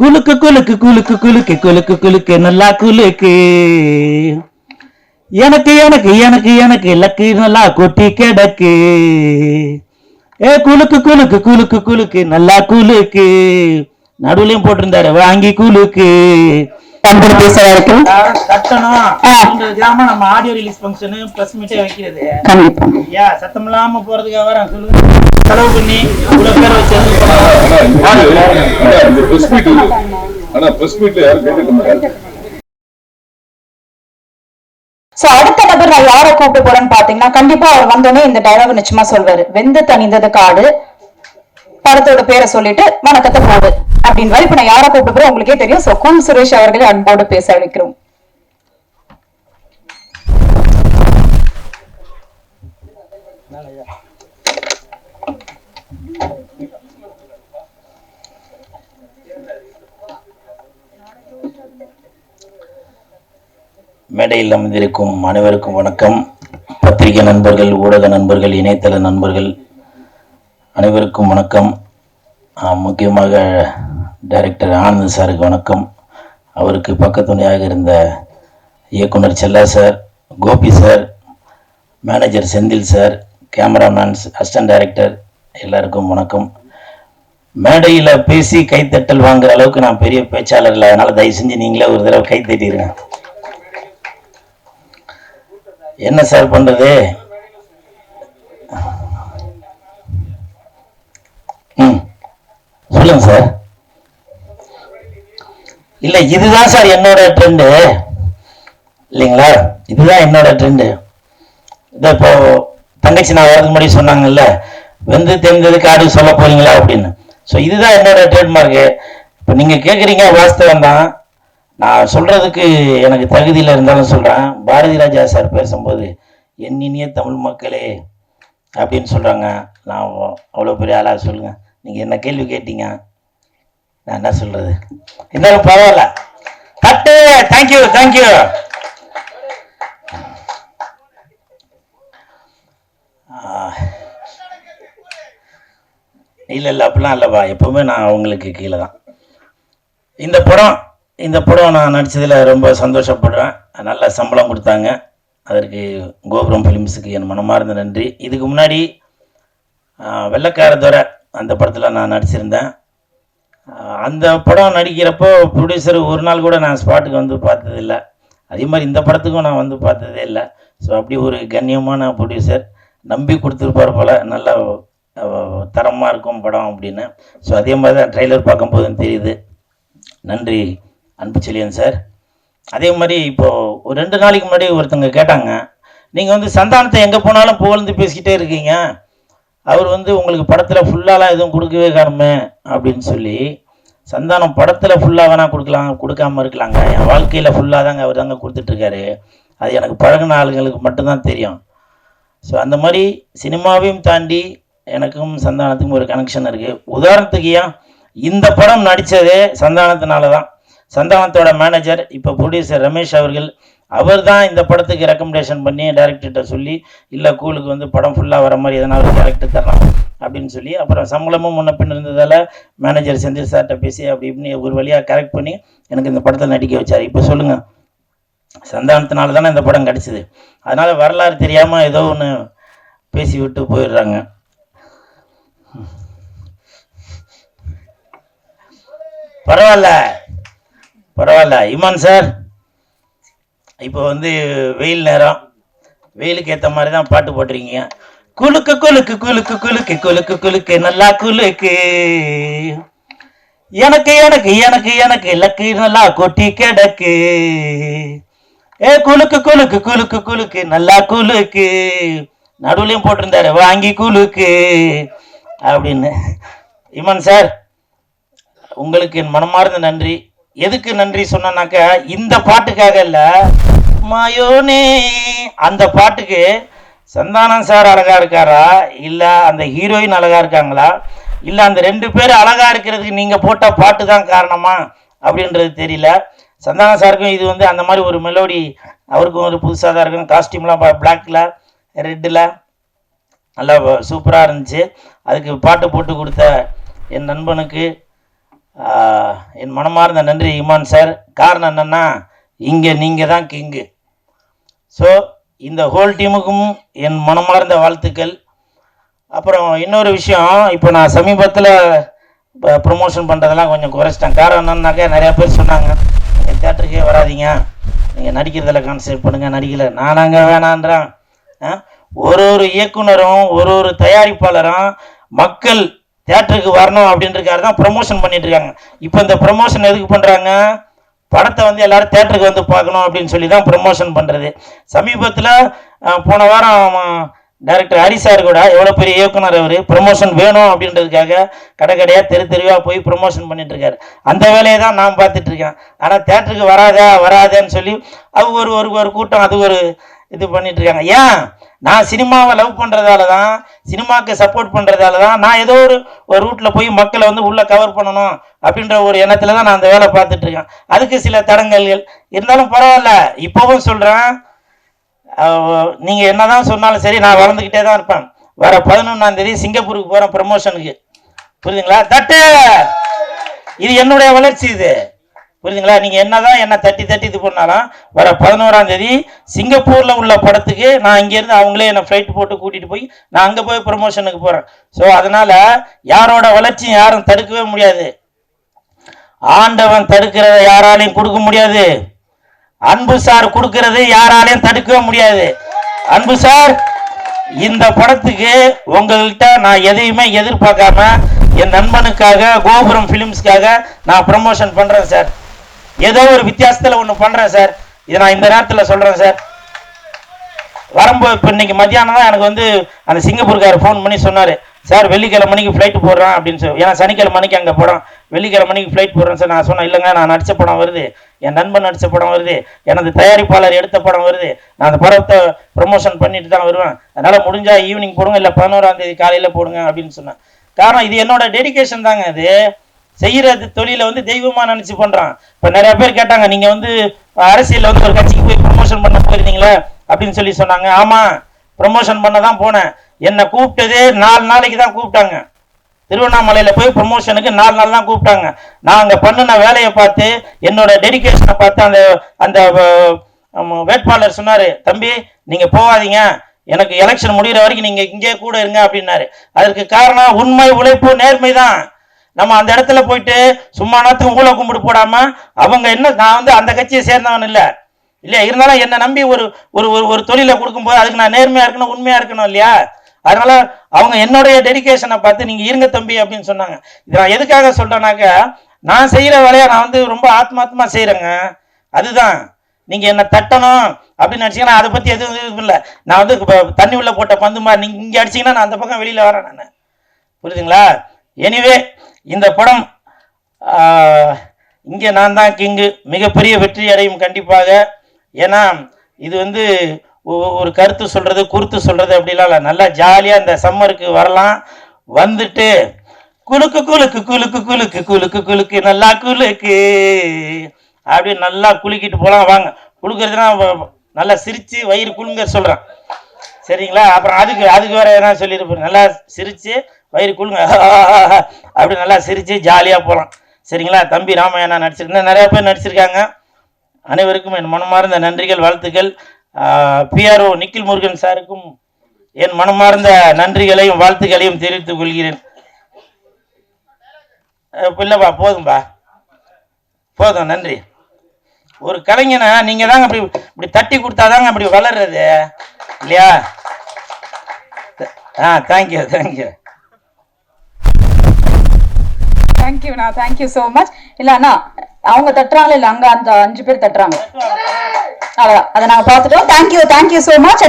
குலுக்கு குலுக்கு குலுக்கு குலுக்கு குலுக்கு குலுக்கு நல்லா குலுக்கு. எனக்கு எனக்கு எனக்கு எனக்கு லக்கு நல்லா கொட்டி கிடக்கு. ஏ குலுக்கு குலுக்கு குலுக்கு குலுக்கு நல்லா குலுக்கு. நடுவுலயும் போட்டிருந்தாரு வாங்கி குலுக்கு. கட்டணும் நம்ம ஆடியோ ரிலீஸ் ஃபங்க்ஷனு ப்ளஸ் மீட்டே வைக்கிறது. கண்டிப்பா. சத்தம் இல்லாம போறதுக்காக வரேன் சொல்லுங்க. செலவு பண்ணி இவ்வளவு பேர் வச்சு? ஆனா யாரும் கேட்டுக்க மாட்டாங்க. சோ அடுத்த நபர் நான் யாரை கூப்பிட்டு போறேன்னு பாத்தீங்கன்னா கண்டிப்பா அவர் வந்தோடனே இந்த டயலாக் நிச்சயமா சொல்வாரு. வெந்து தணிந்தது காடு. படத்தோட பேரை சொல்லிட்டு வணக்கத்தை போடு. அப்படின்னு இப்ப நான் யாரை கூப்பிட்டு உங்களுக்கே தெரியும். சோ கூல் சுரேஷ் அவர்களை அன்போடு பேச அழைக்கிறோம். மேடையில் அமைந்திருக்கும் அனைவருக்கும் வணக்கம். பத்திரிகை நண்பர்கள் ஊடக நண்பர்கள் இணையதள நண்பர்கள் அனைவருக்கும் வணக்கம். முக்கியமாக டைரக்டர் ஆனந்த் சாருக்கு வணக்கம். அவருக்கு பக்கத்துணையாக இருந்த இயக்குனர் Chella sir Gopi sir manager Senthil sir cameramens assistant director எல்லாருக்கும் வணக்கம். மேடையில் பேசி கைத்தட்டல் வாங்குற அளவுக்கு நான் பெரிய பேச்சாளர் இல்லை. அதனால் தயவு செஞ்சு நீங்களே ஒரு தடவை கைத்தட்டிடுங்க என்ன சார் பண்ணுறது ம். சொல்லுங்க சார். இல்ல இதுதான் சார் என்னோட ட்ரெண்டு இல்லைங்களா? இதுதான் என்னோட ட்ரெண்டு இதை இப்போ தங்கச்சி நான் வரதுக்கு முன்னாடி சொன்னாங்கல்ல வெந்து தெரிஞ்சது காடு சொல்ல போறீங்களா அப்படின்னு. ஸோ இதுதான் என்னோட ட்ரேட்மார்க்கு இப்போ நீங்கள் கேட்குறீங்க வாஸ்தவம் தான். நான் சொல்றதுக்கு எனக்கு தகுதியில் இருந்தாலும் சொல்கிறேன் பாரதி ராஜா சார் பேசும்போது என் தமிழ் மக்களே அப்படின்னு சொல்கிறாங்க நான் அவ்வளோ பெரிய ஆளாக சொல்லுங்கள் நீங்கள் என்ன கேள்வி கேட்டீங்க? நான் என்ன சொல்றது? இருந்தாலும் பரவாயில்ல. தட்டு தேங்க்யூ தேங்க்யூ இல்லை இல்லை அப்படிலாம் இல்லைப்பா. எப்பவுமே நான் அவங்களுக்கு கீழே தான். இந்த படம் இந்த படம் நான் நடிச்சதுல ரொம்ப சந்தோஷப்படுறேன். நல்ல சம்பளம் கொடுத்தாங்க. அதற்கு கோபுரம் ஃபிலிம்ஸுக்கு என் மனமார்ந்த நன்றி. இதுக்கு முன்னாடி ஆஹ், அந்த படத்தில் நான் நடிச்சிருந்தேன். அந்த படம் நடிக்கிறப்போ ப்ரொடியூசர் ஒரு நாள் கூட நான் ஸ்பாட்டுக்கு வந்து பார்த்ததில்ல. அதே மாதிரி இந்த படத்துக்கும் நான் வந்து பார்த்ததே இல்லை. ஸோ அப்படி ஒரு கண்ணியமான ப்ரொடியூசர் நம்பி கொடுத்துருப்பார் போல் நல்ல தரமாக இருக்கும் படம் அப்படின்னு. ஸோ அதே மாதிரி தான் ட்ரெய்லர் பார்க்கும்போதும் தெரியுது. நன்றி அன்பு செழியன் சார் அதே மாதிரி இப்போது ஒரு ரெண்டு நாளைக்கு முன்னாடி ஒருத்தங்க கேட்டாங்க நீங்கள் வந்து சந்தானத்தை எங்கே போனாலும் புகழ்ந்து பேசிக்கிட்டே இருக்கீங்க. அவர் வந்து உங்களுக்கு படத்தில் ஃபுல்லாலாம் எதுவும் கொடுக்கவே காரணமே அப்படின்னு சொல்லி சந்தானம் படத்தில் ஃபுல்லாக வேணால் கொடுக்கலாம் கொடுக்காம இருக்கலாங்க. என் வாழ்க்கையில் ஃபுல்லாக தாங்க அவர் தாங்க கொடுத்துட்ருக்காரு. அது எனக்கு பழகின ஆளுங்களுக்கு மட்டும்தான் தெரியும். ஸோ அந்த மாதிரி சினிமாவையும் தாண்டி எனக்கும் சந்தானத்துக்கும் ஒரு கனெக்ஷன் இருக்குது உதாரணத்துக்கு ஏன் இந்த படம் நடித்ததே சந்தானத்தினால தான் சந்தானத்தோட மேனேஜர் இப்போ ப்ரொடியூசர் ரமேஷ் அவர்கள் அவர் தான் இந்த படத்துக்கு ரெக்கமெண்டேஷன் பண்ணி டேரக்டர்கிட்ட சொல்லி இல்லை கூலுக்கு வந்து படம் ஃபுல்லாக வர மாதிரி எதனா ஒரு தரலாம் அப்படின்னு சொல்லி அப்புறம் சம்பளமும் முன்ன பின் இருந்ததால் மேனேஜர் செந்தில் சார்கிட்ட பேசி அப்படி இப்படின்னு ஒரு வழியாக கரெக்ட் பண்ணி எனக்கு இந்த படத்தில் நடிக்க வச்சார். இப்போ சொல்லுங்கள் சந்தானத்தினால தானே இந்த படம் கிடச்சிது. அதனால் வரலாறு தெரியாமல் ஏதோ ஒன்று பேசி விட்டு போயிடுறாங்க. பரவாயில்ல. பரவாயில்ல. இமான் சார் இப்போ வந்து வெயில் நேரம். வெயிலுக்கு ஏற்ற மாதிரி தான் பாட்டு போட்டிருக்கீங்க. குலுக்கு குலுக்கு குலுக்கு குலுக்கு குலுக்கு குலுக்கு நல்லா குலுக்கு. எனக்கு எனக்கு எனக்கு எனக்கு லக்கு நல்லா கொட்டி கிடக்கு. ஏ குலுக்கு குலுக்கு குலுக்கு குலுக்கு நல்லா குலுக்கு. நடுவுலையும் போட்டிருந்தாரு வாங்கி குலுக்கு. அப்படின்னு. இமான் சார் உங்களுக்கு என் மனமார்ந்த நன்றி. எதுக்கு நன்றி சொன்னேன்னாக்கா இந்த பாட்டுக்காக இல்லை மாயோனே அந்த பாட்டுக்கு சந்தானம் சார் அழகா இருக்காரா? இல்ல அந்த ஹீரோயின் அழகா இருக்காங்களா? இல்ல அந்த ரெண்டு பேர் அழகா இருக்கிறதுக்கு நீங்க போட்ட பாட்டு தான் காரணமா? அப்படின்றது தெரியல. சந்தானம் சாருக்கும் இது வந்து அந்த மாதிரி ஒரு மெலோடி அவருக்கும் ஒரு புதுசாக தான் இருக்கும் காஸ்டியூம்லாம் பிளாக்ல ரெட்டில் நல்லா சூப்பராக இருந்துச்சு. அதுக்கு பாட்டு போட்டு கொடுத்த என் நண்பனுக்கு என் மனமார்ந்த நன்றி இமான் சார். காரணம் என்னென்னா இங்கே நீங்கள் தான் கிங்கு ஸோ இந்த ஹோல் டீமுக்கும் என் மனமார்ந்த வாழ்த்துக்கள். அப்புறம் இன்னொரு விஷயம் இப்போ நான் சமீபத்தில் ப்ரொமோஷன் பண்ணுறதெல்லாம் கொஞ்சம் குறைச்சிட்டேன். காரணம் என்னன்னாக்கா நிறையா பேர் சொன்னாங்க நீங்கள் தேட்டருக்கே வராதீங்க. நீங்கள் நடிக்கிறதில் கான்சன்ட்ரேட் பண்ணுங்கள் நடிக்கல. நானாங்க வேணான்றேன். ஒரு ஒரு இயக்குனரும் ஒரு ஒரு தயாரிப்பாளரும் மக்கள் தேட்டருக்கு வரணும் அப்படின்றக்காக தான் ப்ரொமோஷன் பண்ணிட்டு இருக்காங்க. இப்போ இந்த ப்ரொமோஷன் எதுக்கு பண்ணுறாங்க படத்தை வந்து எல்லாரும் தேட்டருக்கு வந்து பார்க்கணும் அப்படின்னு சொல்லி தான் ப்ரொமோஷன் பண்ணுறது சமீபத்தில் போன வாரம் டைரக்டர் ஹரி சார் கூட எவ்வளோ பெரிய இயக்குனர் அவர் ப்ரொமோஷன் வேணும் அப்படின்றதுக்காக கடை கடையாக தெரு தெருவாக போய் ப்ரொமோஷன் பண்ணிட்டுருக்காரு அந்த வேலையை தான் நான் பார்த்துட்ருக்கேன் ஆனால் தேட்டருக்கு வராதா வராதேன்னு சொல்லி அது ஒரு ஒரு ஒரு கூட்டம் அது ஒரு இது பண்ணிட்டுருக்காங்க ஏன்? நான் சினிமாவை லவ் பண்ணுறதால தான் சினிமாவுக்கு சப்போர்ட் பண்ணுறதால தான் நான் ஏதோ ஒரு ஒரு ரூட்டில் போய் மக்களை வந்து உள்ளே கவர் பண்ணணும் அப்படின்ற ஒரு எண்ணத்தில் தான் நான் அந்த வேலை பார்த்துட்ருக்கேன் அதுக்கு சில தடங்கல்கள். இருந்தாலும் பரவாயில்ல. இப்போவும் சொல்கிறேன் நீங்கள் என்னதான் சொன்னாலும் சரி நான் வளர்ந்துக்கிட்டே தான் இருப்பேன். வர பதினொன்றாம் தேதி சிங்கப்பூருக்கு போகிறேன் ப்ரமோஷனுக்கு புரியுதுங்களா? தட்டு! இது என்னுடைய வளர்ச்சி இது. புரியுதுங்களா நீங்கள் என்னதான் என்ன தட்டி தட்டி இது பண்ணாலும் வர பதினோராம் தேதி சிங்கப்பூரில் உள்ள படத்துக்கு நான் இங்கேருந்து அவங்களே என்னை ஃப்ளைட் போட்டு கூட்டிகிட்டு போய் நான் அங்கே போய் ப்ரமோஷனுக்கு போகிறேன் ஸோ அதனால் யாரோட வளர்ச்சியும் யாரும் தடுக்கவே முடியாது. ஆண்டவன் தடுக்கிறத யாராலையும் கொடுக்க முடியாது. அன்பு சார் கொடுக்கறது யாராலையும் தடுக்கவே முடியாது. அன்பு சார் இந்த படத்துக்கு உங்கள்கிட்ட நான் எதையுமே எதிர்பார்க்காம என் நண்பனுக்காக கோபுரம் ஃபிலிம்ஸ்க்காக நான் ப்ரமோஷன் பண்ணுறேன் சார். ஏதோ ஒரு வித்தியாசத்தில் ஒன்று பண்ணுறேன் சார். இதை நான் இந்த நேரத்தில் சொல்கிறேன் சார். வரும்போது இப்போ இன்னைக்கு மத்தியானம் தான் எனக்கு வந்து அந்த சிங்கப்பூர்காரர் ஃபோன் பண்ணி சொன்னார். சார் வெள்ளிக்கிழமை மணிக்கு ஃப்ளைட் போடுறேன் அப்படின்னு சொல்லி ஏன்னா சனிக்கிழமை மணிக்கு அங்கே படம் வெள்ளிக்கிழமை மணிக்கு ஃப்ளைட் போடுறேன் சார் நான் சொன்னேன் இல்லைங்க நான் நடித்த படம் வருது. என் நண்பன் நடித்த படம் வருது. எனது தயாரிப்பாளர் எடுத்த படம் வருது. நான் அந்த படத்தை ப்ரொமோஷன் பண்ணிட்டு தான் வருவேன். அதனால் முடிஞ்சா ஈவினிங் போடுங்க இல்லை பதினோராம் தேதி காலையில் போடுங்க அப்படின்னு சொன்னேன். காரணம் இது என்னோட டெடிகேஷன் தாங்க இது. செய்யறது தொழிலை வந்து தெய்வமா நினைச்சு பண்றான். இப்ப நிறைய பேர் கேட்டாங்க நீங்க வந்து அரசியல்ல வந்து ஒரு கட்சிக்கு போய் ப்ரொமோஷன் பண்ண போயிருந்தீங்களே அப்படின்னு சொல்லி சொன்னாங்க. ஆமா ப்ரொமோஷன் பண்ண தான் போனேன். என்னை கூப்பிட்டதே நாலு நாளைக்கு தான் கூப்பிட்டாங்க. திருவண்ணாமலையில போய் ப்ரொமோஷனுக்கு நாலு நாள் தான் கூப்பிட்டாங்க. நான் அங்க பண்ணின வேலையை பார்த்து என்னோட டெடிகேஷனை பார்த்து அந்த அந்த வேட்பாளர் சொன்னாரு தம்பி நீங்க போகாதீங்க. எனக்கு எலெக்ஷன் முடிகிற வரைக்கும் நீங்க இங்கே கூட இருங்க அப்படின்னாரு. அதற்கு காரணம் உண்மை உழைப்பு நேர்மை தான் நம்ம அந்த இடத்துல போயிட்டு சும்மா நேரத்துக்கு ஊழ கும்பிடு போடாம அவங்க என்ன நான் வந்து அந்த கட்சியை சேர்ந்தவன் இல்லை. இல்லையா? இருந்தாலும் என்னை நம்பி ஒரு ஒரு ஒரு ஒரு தொழிலை கொடுக்கும்போது அதுக்கு நான் நேர்மையா இருக்கணும் உண்மையா இருக்கணும் இல்லையா? அதனால அவங்க என்னுடைய டெடிகேஷனை பார்த்து நீங்க இருங்க தம்பி அப்படின்னு சொன்னாங்க. இது நான் எதுக்காக சொல்றேன்னாக்க நான் செய்யற வேலையை நான் வந்து ரொம்ப ஆத்மாத்மா செய்யறேங்க அதுதான். நீங்க என்ன தட்டணும் அப்படின்னு நினைச்சீங்கன்னா அதை பத்தி எதுவும் இது இல்லை நான் வந்து தண்ணி உள்ள போட்ட பந்து மாதிரி நீங்க இங்க அடிச்சீங்கன்னா நான் அந்த பக்கம் வெளியில வரேன் நான். புரியுதுங்களா? எனிவே இந்த படம் இங்கே நான் தான் கிங்கு. மிகப்பெரிய வெற்றி அடையும் கண்டிப்பாக. ஏன்னா இது வந்து ஒ- ஒரு கருத்து சொல்கிறது குருத்து சொல்கிறது அப்படிலாம் இல்லை. நல்லா ஜாலியாக இந்த சம்மருக்கு வரலாம். வந்துட்டு குலுக்கு குலுக்கு குலுக்கு குலுக்கு குலுக்கு குலுக்கு நல்லா குலுக்கு அப்படி நல்லா குலுக்கிட்டு போகலாம் வாங்க குலுக்கிறதுனா நல்லா சிரித்து வயிறு குலுங்க சொல்கிறேன் சரிங்களா? அப்புறம் அதுக்கு அதுக்கு வேறு என்ன சொல்லியிருப்பேன் நல்லா சிரித்து வயிறு குழுங்க அப்படி நல்லா சிரித்து ஜாலியாக போகலாம் சரிங்களா? தம்பி ராமாயணா நடிச்சிருக்கேன். நிறையா பேர் நடிச்சிருக்காங்க. அனைவருக்கும் என் மனமார்ந்த நன்றிகள் வாழ்த்துக்கள். பிஆர்ஓ நிக்கில் முருகன் சாருக்கும் என் மனமார்ந்த நன்றிகளையும் வாழ்த்துக்களையும் தெரிவித்துக் கொள்கிறேன். இல்லைப்பா போதும்பா. போதும் நன்றி. ஒரு கலைஞனை நீங்கள் தாங்க அப்படி இப்படி தட்டி கொடுத்தாதாங்க அப்படி வளர்றது. இல்லையா? ஆ தேங்க்யூ தேங்க்யூ தேங்க்யூண்ணா தேங்க்யூ ஸோ மச் இல்ல அண்ணா அவங்க தட்டுறாங்களா? இல்ல அங்க அந்த அஞ்சு பேர் தட்டுறாங்க? அவ்வளவுதான். அதை நாங்க பார்த்துட்டோம். Thank you thank you so much